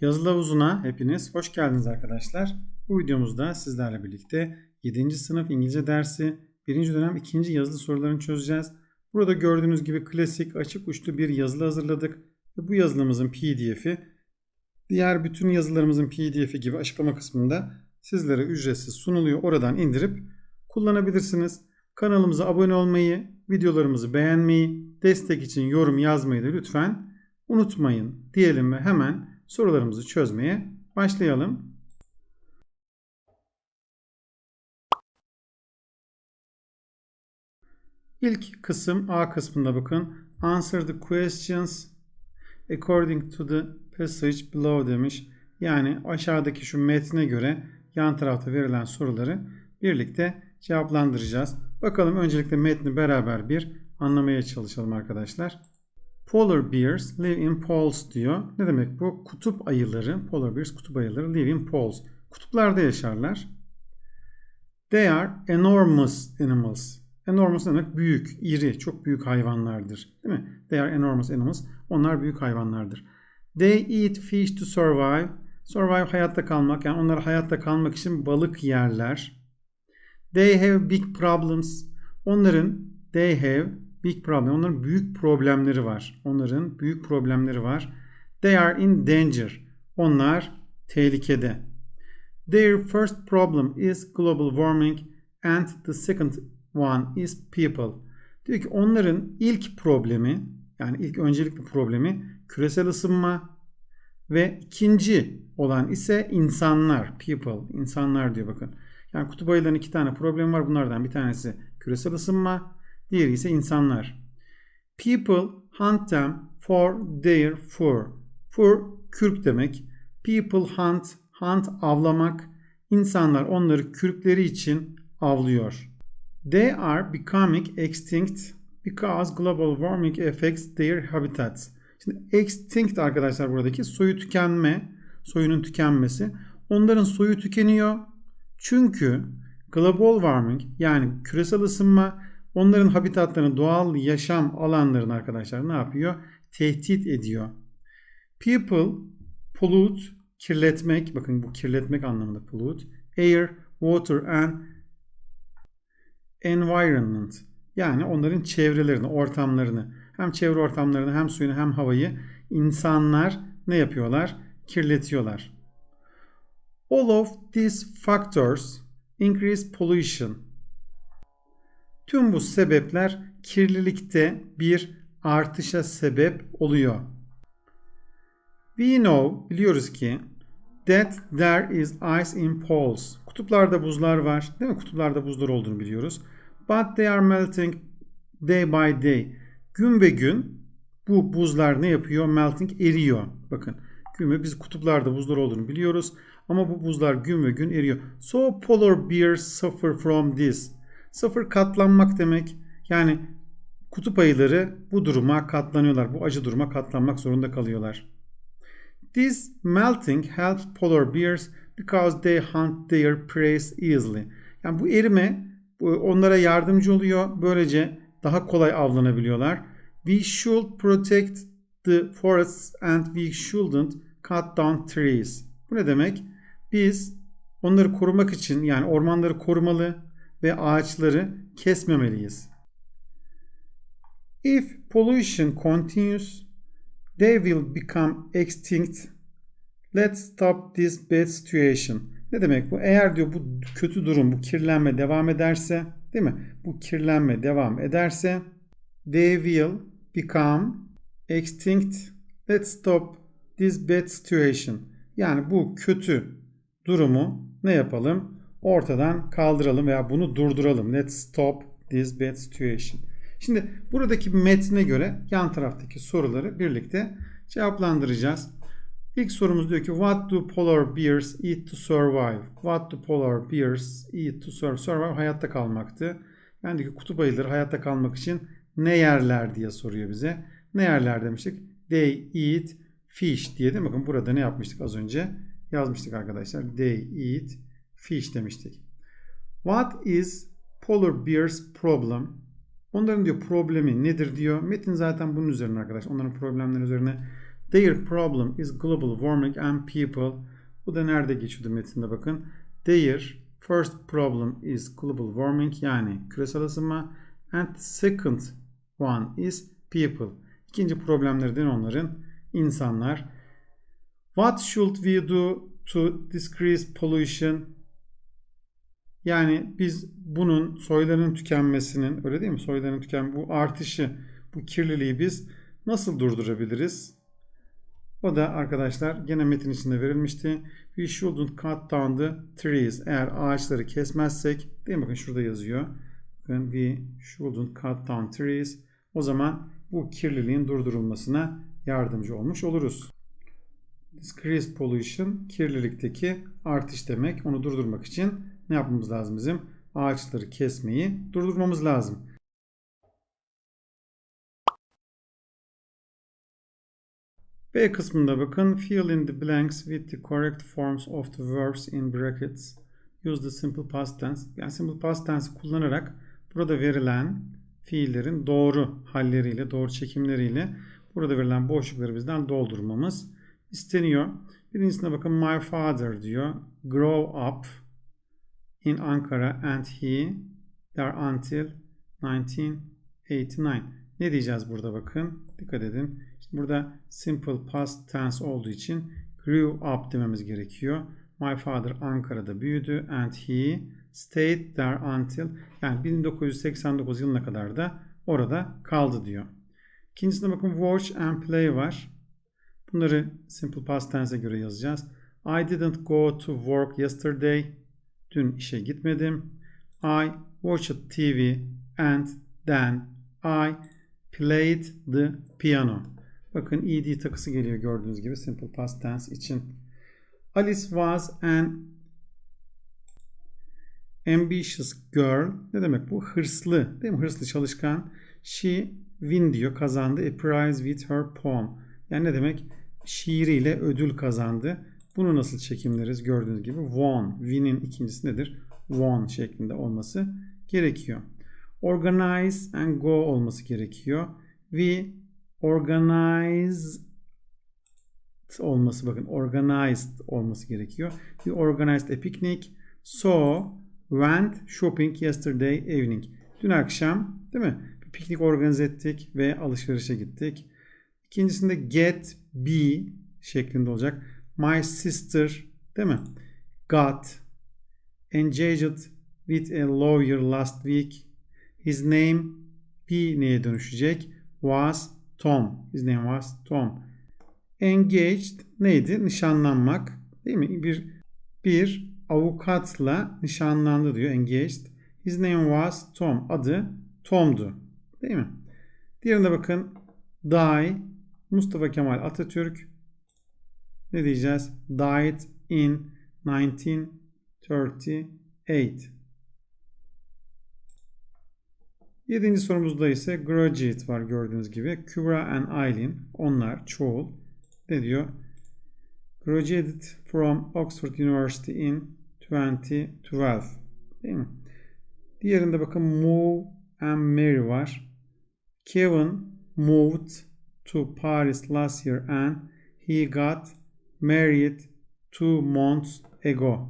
Yazılı havuzuna hepiniz hoş geldiniz arkadaşlar. Bu videomuzda sizlerle birlikte 7. sınıf İngilizce dersi 1. dönem 2. yazılı sorularını çözeceğiz. Burada gördüğünüz gibi klasik açık uçlu bir yazılı hazırladık. Ve bu yazılımızın pdf'i diğer bütün yazılarımızın pdf'i gibi açıklama kısmında sizlere ücretsiz sunuluyor. Oradan indirip kullanabilirsiniz. Kanalımıza abone olmayı, videolarımızı beğenmeyi, destek için yorum yazmayı da lütfen unutmayın diyelim ve hemen sorularımızı çözmeye başlayalım. İlk kısım A kısmında bakın. Answer the questions according to the passage below demiş. Yani aşağıdaki şu metne göre yan tarafta verilen soruları birlikte cevaplandıracağız. Bakalım öncelikle metni beraber bir anlamaya çalışalım arkadaşlar. Polar bears live in poles diyor. Ne demek bu? Kutup ayıları, polar bears kutup ayıları live in poles. Kutuplarda yaşarlar. They are enormous animals. Enormous demek büyük, iri, çok büyük hayvanlardır. Değil mi? They are enormous animals. Onlar büyük hayvanlardır. They eat fish to survive. Survive hayatta kalmak. Yani onlar hayatta kalmak için balık yerler. They have big problems. Onların they have big problem. Onların büyük problemleri var. Onların büyük problemleri var. They are in danger. Onlar tehlikede. Their first problem is global warming and the second one is people. Diyor ki onların ilk problemi yani ilk öncelikli problemi küresel ısınma ve ikinci olan ise insanlar, people, insanlar diyor bakın. Yani kutup ayılarının iki tane problemi var. Bunlardan bir tanesi küresel ısınma, diğeri ise insanlar. People hunt them for their fur. Fur kürk demek. People hunt, hunt avlamak. İnsanlar onları kürkleri için avlıyor. They are becoming extinct because global warming affects their habitats. Şimdi extinct arkadaşlar buradaki soyu tükenme, soyunun tükenmesi. Onların soyu tükeniyor. Çünkü global warming yani küresel ısınma onların habitatlarını, doğal yaşam alanlarını arkadaşlar ne yapıyor? Tehdit ediyor. People pollute, kirletmek, bakın bu kirletmek anlamında pollute, air, water and environment. Yani onların çevrelerini, ortamlarını, hem çevre ortamlarını, hem suyunu, hem havayı insanlar ne yapıyorlar? Kirletiyorlar. All of these factors increase pollution. Tüm bu sebepler kirlilikte bir artışa sebep oluyor. We know, biliyoruz ki that there is ice in poles. Kutuplarda buzlar var. Değil mi? Kutuplarda buzlar olduğunu biliyoruz. But they are melting day by day. Gün be gün bu buzlar ne yapıyor? Melting eriyor. Bakın gün ve biz kutuplarda buzlar olduğunu biliyoruz. Ama bu buzlar gün ve gün eriyor. So polar bears suffer from this. Suffer katlanmak demek. Yani kutup ayıları bu duruma katlanıyorlar. Bu acı duruma katlanmak zorunda kalıyorlar. This melting helps polar bears because they hunt their prey easily. Yani bu erime onlara yardımcı oluyor. Böylece daha kolay avlanabiliyorlar. We should protect the forests and we shouldn't cut down trees. Bu ne demek? Biz onları korumak için yani ormanları korumalı ve ağaçları kesmemeliyiz. If pollution continues, they will become extinct. Let's stop this bad situation. Ne demek bu? Eğer diyor bu kötü durum, bu kirlenme devam ederse, değil mi? Bu kirlenme devam ederse they will become extinct. Let's stop this bad situation. Yani bu kötü durumu ne yapalım? Ortadan kaldıralım veya bunu durduralım. Let's stop this bad situation. Şimdi buradaki metne göre yan taraftaki soruları birlikte cevaplandıracağız. İlk sorumuz diyor ki What do polar bears eat to survive? What do polar bears eat to survive? Survive hayatta kalmaktı. Yani diyor ki kutup ayıları hayatta kalmak için ne yerler diye soruyor bize. Ne yerler demiştik? They eat fish diye değil mi? Bakın burada ne yapmıştık az önce? Yazmıştık arkadaşlar. They eat fish demiştik. What is polar bears problem? Onların diyor problemi nedir diyor. Metin zaten bunun üzerine arkadaş. Onların problemleri üzerine Their problem is global warming and people. Bu da nerede geçiyordu metinde bakın. Their first problem is global warming yani küresel ısınma and second one is people. İkinci problemlerden onların insanlar. What should we do to decrease pollution? Yani biz bunun soyların tükenmesinin öyle değil mi? Soyların tüken bu artışı, bu kirliliği biz nasıl durdurabiliriz? O da arkadaşlar gene metin içinde verilmişti. We shouldn't cut down the trees. Eğer ağaçları kesmezsek, değil mi? Bakın şurada yazıyor. Bakın we shouldn't cut down trees. O zaman bu kirliliğin durdurulmasına yardımcı olmuş oluruz. Decrease pollution kirlilikteki artış demek. Onu durdurmak için ne yapmamız lazım bizim? Ağaçları kesmeyi durdurmamız lazım. B kısmında bakın fill in the blanks with the correct forms of the verbs in brackets. Use the simple past tense. Yani simple past tense kullanarak burada verilen fiillerin doğru halleriyle, doğru çekimleriyle burada verilen boşlukları bizden doldurmamız isteniyor. Birincisine bakın my father diyor. Grow up in Ankara and he there until 1989. Ne diyeceğiz burada bakın. Dikkat edin. Şimdi burada simple past tense olduğu için grew up dememiz gerekiyor. My father Ankara'da büyüdü and he stayed there until yani 1989 yılına kadar da orada kaldı diyor. İkincisine bakın watch and play var. Bunları simple past tense'e göre yazacağız. I didn't go to work yesterday. Dün işe gitmedim. I watched TV and then I played the piano. Bakın ed takısı geliyor gördüğünüz gibi simple past tense için. Alice was an ambitious girl. Ne demek bu? Hırslı. Değil mi? Hırslı çalışkan. She win diyor. Kazandı. A prize with her poem. Yani ne demek? Şiiriyle ödül kazandı. Bunu nasıl çekimleriz? Gördüğünüz gibi won. Win'in ikincisi nedir? Won şeklinde olması gerekiyor. Organize and go olması gerekiyor. We organize olması bakın organized olması gerekiyor. We organized a picnic. So went shopping yesterday evening. Dün akşam değil mi? Bir piknik organize ettik ve alışverişe gittik. İkincisinde get be şeklinde olacak. My sister değil mi? Got engaged with a lawyer last week. His name be neye dönüşecek? Was Tom. His name was Tom. Engaged neydi? Nişanlanmak. Değil mi? Bir bir avukatla nişanlandı diyor. Engaged. His name was Tom. Adı Tom'du. Değil mi? Diğerine bakın. Die. Mustafa Kemal Atatürk. Ne diyeceğiz? Died in 1938. Yedinci sorumuzda ise graduate var gördüğünüz gibi. Kübra and Aileen. Onlar çoğul. Ne diyor? Graduated from Oxford University in 2012. Değil mi? Diğerinde bakın Move and Mary var. Kevin moved to Paris last year and he got married two months ago.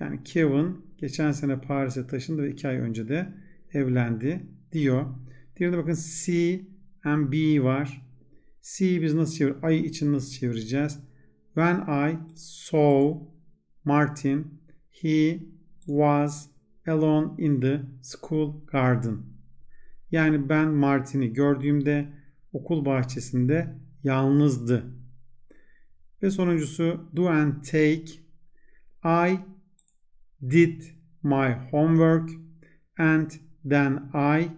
Yani Kevin geçen sene Paris'e taşındı ve iki ay önce de evlendi diyor. Diğerinde bakın C and B var. C biz nasıl çevir? Ay için nasıl çevireceğiz? When I saw Martin, he was alone in the school garden. Yani ben Martin'i gördüğümde okul bahçesinde yalnızdı. Ve sonuncusu do and take. I did my homework and then I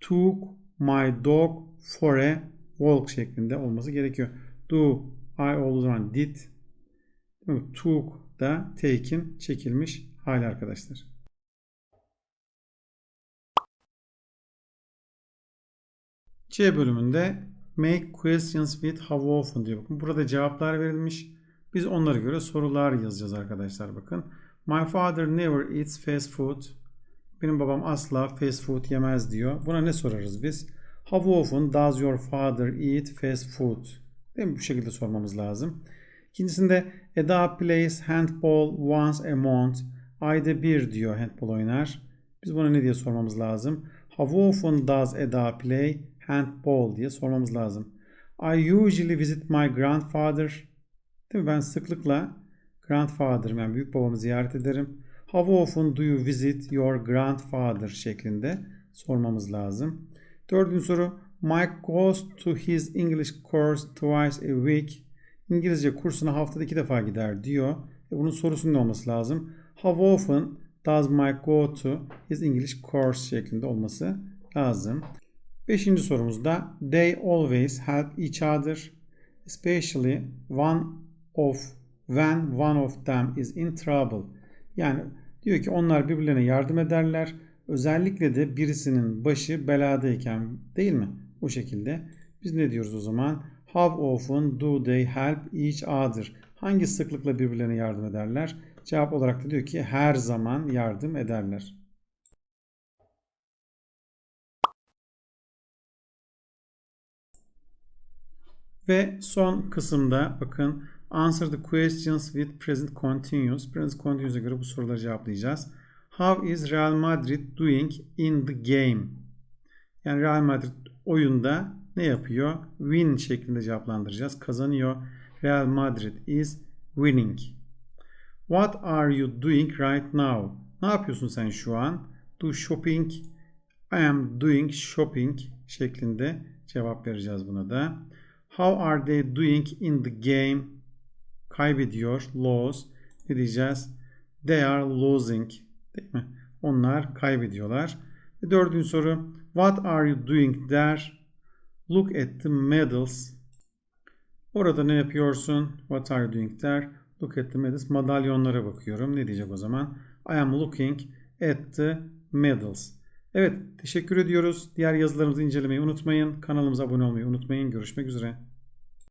took my dog for a walk şeklinde olması gerekiyor. Do I olduğu zaman did took da take'in çekilmiş hali arkadaşlar. C bölümünde make questions with how often diyor. Bakın burada cevaplar verilmiş. Biz onlara göre sorular yazacağız arkadaşlar bakın. My father never eats fast food. Benim babam asla fast food yemez diyor. Buna ne sorarız biz? How often does your father eat fast food? Değil mi? Bu şekilde sormamız lazım. İkincisinde Eda plays handball once a month. Ayda bir diyor handball oynar. Biz buna ne diye sormamız lazım? How often does Eda play handball diye sormamız lazım. I usually visit my grandfather. Değil mi? Ben sıklıkla grandfather'ım yani büyük babamı ziyaret ederim. How often do you visit your grandfather şeklinde sormamız lazım. Dördüncü soru. Mike goes to his English course twice a week. İngilizce kursuna haftada iki defa gider diyor. E bunun sorusunun olması lazım? How often does Mike go to his English course şeklinde olması lazım. Beşinci sorumuzda they always help each other especially one of when one of them is in trouble. Yani diyor ki onlar birbirlerine yardım ederler. Özellikle de birisinin başı beladayken değil mi? Bu şekilde. Biz ne diyoruz o zaman? How often do they help each other? Hangi sıklıkla birbirlerine yardım ederler? Cevap olarak da diyor ki her zaman yardım ederler. Ve son kısımda bakın answer the questions with present continuous. Present continuous'a göre bu soruları cevaplayacağız. How is Real Madrid doing in the game? Yani Real Madrid oyunda ne yapıyor? Win şeklinde cevaplandıracağız. Kazanıyor. Real Madrid is winning. What are you doing right now? Ne yapıyorsun sen şu an? Do shopping. I am doing shopping şeklinde cevap vereceğiz buna da. How are they doing in the game? Kaybediyor. Lose. Ne diyeceğiz? They are losing. Değil mi? Onlar kaybediyorlar. Ve dördüncü soru. What are you doing there? Look at the medals. Orada ne yapıyorsun? What are you doing there? Look at the medals. Madalyonlara bakıyorum. Ne diyecek o zaman? I am looking at the medals. Evet, teşekkür ediyoruz. Diğer yazılarımızı incelemeyi unutmayın. Kanalımıza abone olmayı unutmayın. Görüşmek üzere.